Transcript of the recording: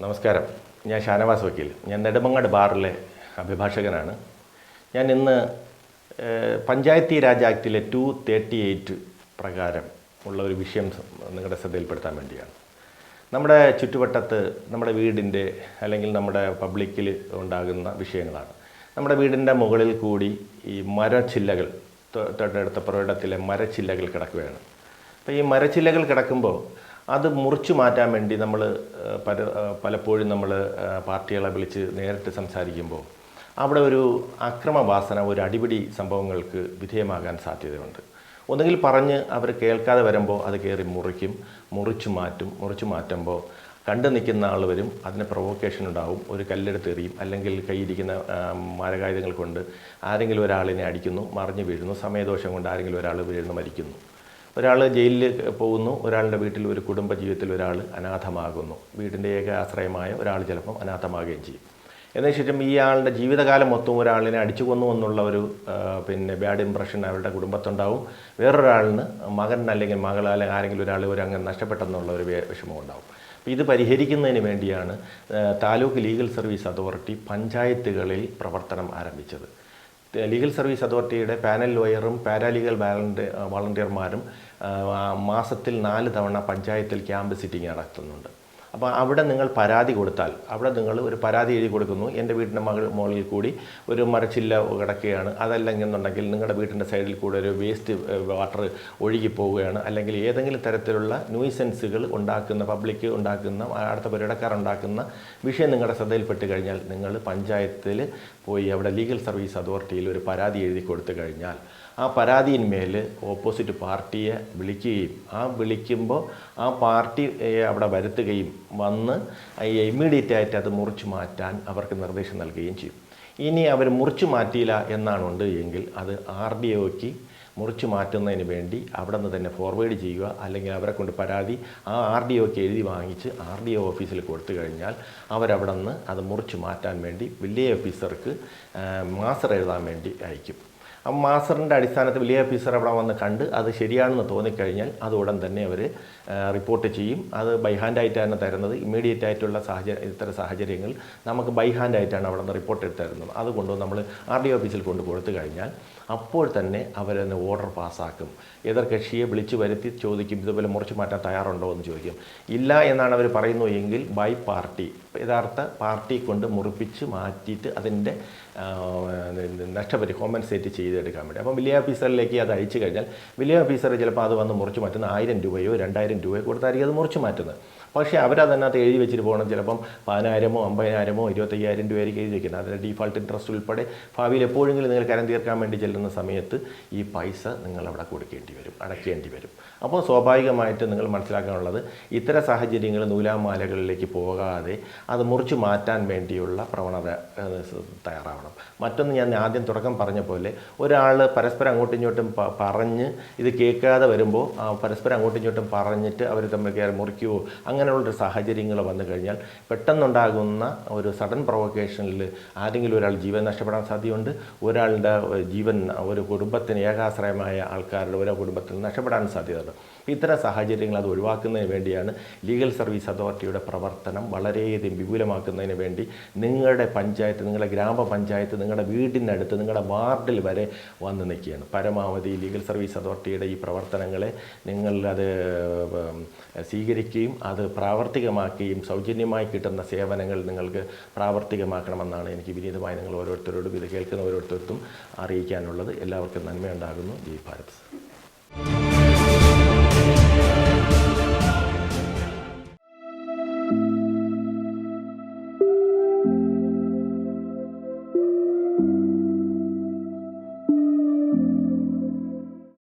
നമസ്കാരം. ഞാൻ ഷാനവാസ് വക്കീൽ. ഞാൻ നെടുമങ്ങാട് ബാറിലെ അഭിഭാഷകനാണ്. ഞാൻ ഇന്ന് പഞ്ചായത്തി രാജ് ആക്ടിലെ ടു തേർട്ടി എയ്റ്റ് പ്രകാരം ഉള്ള ഒരു വിഷയം നിങ്ങളുടെ ശ്രദ്ധയിൽപ്പെടുത്താൻ വേണ്ടിയാണ്. നമ്മുടെ ചുറ്റുവട്ടത്ത് നമ്മുടെ വീടിന്റെ അല്ലെങ്കിൽ നമ്മുടെ പബ്ലിക്കിൽ ഉണ്ടാകുന്ന വിഷയങ്ങളാണ്. നമ്മുടെ വീടിന്റെ മുകളിൽ കൂടി ഈ മരച്ചില്ലകൾ തൊട്ടടുത്ത പുറയിടത്തിലെ മരച്ചില്ലകൾ കിടക്കുകയാണ്. അപ്പോൾ ഈ മരച്ചില്ലകൾ കിടക്കുമ്പോൾ അത് മുറിച്ചു മാറ്റാൻ വേണ്ടി നമ്മൾ പല പലപ്പോഴും നമ്മൾ പാർട്ടികളെ വിളിച്ച് നേരിട്ട് സംസാരിക്കുമ്പോൾ അവിടെ ഒരു അക്രമവാസന ഒരു അടിപിടി സംഭവങ്ങൾക്ക് വിധേയമാകാൻ സാധ്യതയുണ്ട്. ഒന്നുകിൽ പറഞ്ഞ് അവർ കേൾക്കാതെ വരുമ്പോൾ അത് കയറി മുറിക്കും മുറിച്ചു മാറ്റും മുറിച്ചു മാറ്റുമ്പോൾ കണ്ടു നിൽക്കുന്ന ആൾ വരും അതിന് പ്രൊവോക്കേഷൻ ഉണ്ടാവും ഒരു കല്ലെടുത്ത് എറിയും അല്ലെങ്കിൽ കൈയിരിക്കുന്ന മാരകായുധങ്ങൾ കൊണ്ട് ആരെങ്കിലും ഒരാളിനെ അടിക്കുന്നു മറിഞ്ഞു വീഴുന്നു സമയദോഷം കൊണ്ട് ആരെങ്കിലും ഒരാൾ വീഴുന്നു മരിക്കുന്നു. ഒരാൾ ജയിലിൽ പോകുന്നു ഒരാളുടെ വീട്ടിൽ ഒരു കുടുംബ ജീവിതത്തിൽ ഒരാൾ അനാഥമാകുന്നു. വീടിന്റെ ഏക ആശ്രയമായ ഒരാൾ ചിലപ്പം അനാഥമാകുകയും ചെയ്യും. എന്നശേഷം ഈ ആളുടെ ജീവിതകാലം മൊത്തം ഒരാളിനെ അടിച്ചു കൊന്നു എന്നുള്ള ഒരു പിന്നെ ബാഡ് ഇമ്പ്രഷൻ അവരുടെ കുടുംബത്തുണ്ടാവും. വേറൊരാളിന് മകൻ അല്ലെങ്കിൽ മകൾ അല്ലെങ്കിൽ ആരെങ്കിലും ഒരാൾ ഒരു അങ്ങനെ നഷ്ടപ്പെട്ടെന്നുള്ള ഒരു വിഷമം ഉണ്ടാവും അപ്പോൾ ഇത് പരിഹരിക്കുന്നതിന് വേണ്ടിയാണ് താലൂക്ക് ലീഗൽ സർവീസ് അതോറിറ്റി പഞ്ചായത്തുകളിൽ പ്രവർത്തനം ആരംഭിച്ചത്. ലീഗൽ സർവീസ് അതോറിറ്റിയുടെ പാനൽ ലോയറും പാരാലീഗൽ വാലണ്ടി വളണ്ടിയർമാരും മാസത്തിൽ നാല് തവണ പഞ്ചായത്തിൽ ക്യാമ്പ് സിറ്റിംഗ് നടത്തുന്നുണ്ട്. അപ്പോൾ അവിടെ നിങ്ങൾ പരാതി കൊടുത്താൽ അവിടെ നിങ്ങൾ ഒരു പരാതി എഴുതി കൊടുക്കുന്നു. എന്റെ വീടിന്റെ മകൾ മുകളിൽ കൂടി ഒരു മരച്ചില്ല കിടക്കുകയാണ്. അതല്ലെങ്കിൽ എന്നുണ്ടെങ്കിൽ നിങ്ങളുടെ വീട്ടിന്റെ സൈഡിൽ കൂടെ ഒരു വേസ്റ്റ് വാട്ടർ ഒഴുകി പോവുകയാണ്. അല്ലെങ്കിൽ ഏതെങ്കിലും തരത്തിലുള്ള ന്യൂസെൻസുകൾ ഉണ്ടാക്കുന്ന പബ്ലിക് ഉണ്ടാക്കുന്ന അടുത്ത പരിടക്കാർ ഉണ്ടാക്കുന്ന വിഷയം നിങ്ങളുടെ ശ്രദ്ധയിൽപ്പെട്ട് കഴിഞ്ഞാൽ നിങ്ങൾ പഞ്ചായത്തിൽ പോയി അവിടെ ലീഗൽ സർവീസ് അതോറിറ്റിയിൽ ഒരു പരാതി എഴുതി കൊടുത്തു കഴിഞ്ഞാൽ ആ പരാതിയിന്മേൽ ഓപ്പോസിറ്റ് പാർട്ടിയെ വിളിക്കുകയും ആ വിളിക്കുമ്പോൾ ആ പാർട്ടി അവിടെ വരുത്തുകയും വന്ന് ഇമ്മീഡിയറ്റ് ആയിട്ട് അത് മുറിച്ചു മാറ്റാൻ അവർക്ക് നിർദ്ദേശം നൽകുകയും ചെയ്യും. ഇനി അവർ മുറിച്ചു മാറ്റിയില്ല എന്നാണുണ്ട് എങ്കിൽ അത് ആർ ഡി ഒക്ക് മുറിച്ചു മാറ്റുന്നതിന് വേണ്ടി അവിടെ നിന്ന് തന്നെ ഫോർവേഡ് ചെയ്യുക അല്ലെങ്കിൽ അവരെ കൊണ്ട് പരാതി ആ ആർ ഡി ഒക്ക് എഴുതി വാങ്ങിച്ച് ആർ ഡി ഒ ഓഫീസിൽ കൊടുത്തു കഴിഞ്ഞാൽ അവരവിടെ നിന്ന് അത് മുറിച്ചു മാറ്റാൻ വേണ്ടി വില്ലേജ് ഓഫീസർക്ക് മാസ്റ്റർ എഴുതാൻ വേണ്ടി അയക്കും. ആ മാസ്റ്ററിന്റെ അടിസ്ഥാനത്തിൽ വലിയ ഓഫീസർ അവിടെ വന്ന് കണ്ട് അത് ശരിയാണെന്ന് തോന്നിക്കഴിഞ്ഞാൽ അത് ഉടൻ തന്നെ അവർ റിപ്പോർട്ട് ചെയ്യും. അത് ബൈ ഹാൻഡായിട്ടാണ് തരുന്നത്. ഇമ്മീഡിയറ്റ് ആയിട്ടുള്ള സാഹചര്യം ഇത്തരം സാഹചര്യങ്ങൾ നമുക്ക് ബൈ ഹാൻഡായിട്ടാണ് അവിടെ നിന്ന് റിപ്പോർട്ട് എടുത്ത് തരുന്നത്. അതുകൊണ്ട് നമ്മൾ ആർ ഡി ഓഫീസിൽ കൊണ്ട് കൊടുത്തു കഴിഞ്ഞാൽ അപ്പോൾ തന്നെ അവരതിന് ഓർഡർ പാസ്സാക്കും എതിർ കക്ഷിയെ വിളിച്ചു വരുത്തി ചോദിക്കും ഇതുപോലെ മുറിച്ചു മാറ്റാൻ തയ്യാറുണ്ടോ? എന്ന് ചോദിക്കും. ഇല്ല എന്നാണ് അവർ പറയുന്നു എങ്കിൽ ബൈ പാർട്ടി യഥാർത്ഥ പാർട്ടി കൊണ്ട് മുറിപ്പിച്ച് മാറ്റിയിട്ട് അതിന്റെ നഷ്ടപരി കോമ്പൻസേറ്റ് ചെയ്തെടുക്കാൻ വേണ്ടി. അപ്പം വില്ലേജ് ഓഫീസറിലേക്ക് അത് അയച്ചു കഴിഞ്ഞാൽ വലിയ ഓഫീസർ ചിലപ്പോൾ അത് വന്ന് മുറിച്ച് മാറ്റുന്ന ആയിരം രൂപയോ രണ്ടായിരം രൂപയോ കൊടുത്തായിരിക്കും അത് മുറിച്ച് മാറ്റുന്നത്. പക്ഷേ അവരതിനകത്ത് എഴുതി വെച്ചിട്ട് പോകണം. ചിലപ്പം പതിനായിരമോ അമ്പതിനായിരമോ ഇരുപത്തയ്യായിരം രൂപയായിരിക്കും എഴുതി വെക്കുന്നത്. അതിന്റെ ഡീഫാൾട്ട് ഇൻട്രസ്റ്റ് ഉൾപ്പെടെ ഭാവിയിൽ എപ്പോഴെങ്കിലും നിങ്ങൾ കരം തീർക്കാൻ വേണ്ടി ചെല്ലുന്ന സമയത്ത് ഈ പൈസ നിങ്ങൾ അവിടെ കൊടുക്കേണ്ടി വരും അടയ്ക്കേണ്ടി വരും. അപ്പോൾ സ്വാഭാവികമായിട്ട് നിങ്ങൾ മനസ്സിലാക്കാനുള്ളത് ഇത്തരം സാഹചര്യങ്ങൾ നൂലാമാലകളിലേക്ക് പോകാതെ അത് മുറിച്ച് മാറ്റാൻ വേണ്ടിയുള്ള പ്രവണത തയ്യാറാവണം. മറ്റൊന്ന് ഞാൻ ആദ്യം തുടക്കം പറഞ്ഞ പോലെ ഒരാൾ പരസ്പരം അങ്ങോട്ടും ഇങ്ങോട്ടും പറഞ്ഞ് ഇത് കേൾക്കാതെ വരുമ്പോൾ ആ പരസ്പരം അങ്ങോട്ടും ഇങ്ങോട്ടും പറഞ്ഞിട്ട് അവർ തമ്മിൽ കയറി മുറിക്കുവോ അങ്ങനെയുള്ളൊരു സാഹചര്യങ്ങൾ വന്നു കഴിഞ്ഞാൽ പെട്ടെന്നുണ്ടാകുന്ന ഒരു സഡൻ പ്രൊവക്കേഷനിൽ ആരെങ്കിലും ഒരാൾ ജീവൻ നഷ്ടപ്പെടാൻ സാധ്യതയുണ്ട്. ഒരാളുടെ ജീവൻ ഒരു കുടുംബത്തിന് ഏകാശ്രയമായ ആൾക്കാരുടെ ഓരോ കുടുംബത്തിൽ നഷ്ടപ്പെടാൻ സാധ്യതയുണ്ട്. ഇത്തരം സാഹചര്യങ്ങൾ അത് ഒഴിവാക്കുന്നതിന് വേണ്ടിയാണ് ലീഗൽ സർവീസ് അതോറിറ്റിയുടെ പ്രവർത്തനം വളരെയധികം വിപുലമാക്കുന്നതിന് വേണ്ടി നിങ്ങളുടെ പഞ്ചായത്ത് നിങ്ങളുടെ ഗ്രാമപഞ്ചായത്ത് നിങ്ങളുടെ വീടിനടുത്ത് നിങ്ങളുടെ വാർഡിൽ വരെ വന്ന് നിൽക്കുകയാണ്. പരമാവധി ലീഗൽ സർവീസ് അതോറിറ്റിയുടെ ഈ പ്രവർത്തനങ്ങളെ ഉം, സ്വീകരിക്കുകയും അത് പ്രാവർത്തികമാക്കുകയും സൗജന്യമായി കിട്ടുന്ന സേവനങ്ങൾ നിങ്ങൾക്ക് പ്രാവർത്തികമാക്കണമെന്നാണ് എനിക്ക് വിനീതമായി നിങ്ങൾ ഓരോരുത്തരോടും ഇത് കേൾക്കുന്ന ഓരോരുത്തർക്കും അറിയിക്കാനുള്ളത്. എല്ലാവർക്കും നന്മയുണ്ടാകുന്നു. ജയ് ഭാരത്.